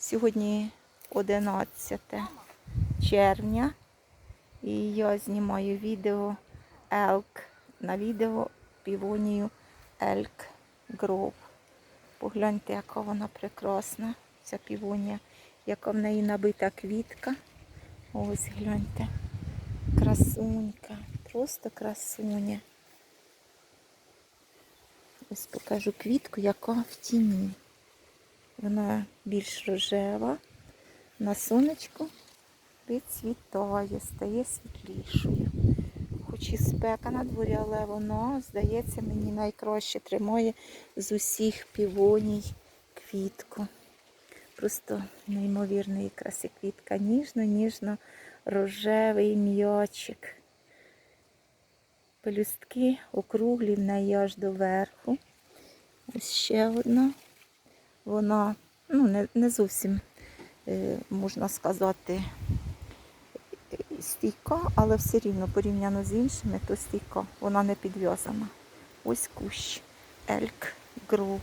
Сьогодні 11 червня і я знімаю відео Елк. На відео півонію Елк Гров. Погляньте, яка вона прекрасна, ця півонія, яка в неї набита квітка. Ось гляньте. Красунька, просто красуня. Ось покажу квітку, яка в тіні. Вона більш рожева, на сонечку відцвітає, стає світлішою. Хоч і спека на дворі, але воно, здається, мені найкраще тримає з усіх півоній квітку. Просто неймовірної краси квітка. Ніжно-ніжно рожевий м'ячик. Пелюстки округлі в неї аж до верху. Ось ще одна. Вона ну, не, не зовсім, е, можна сказати, стійка, але все рівно порівняно з іншими, то стійка. Вона не підв'язана. Ось кущ ельк, Гроув.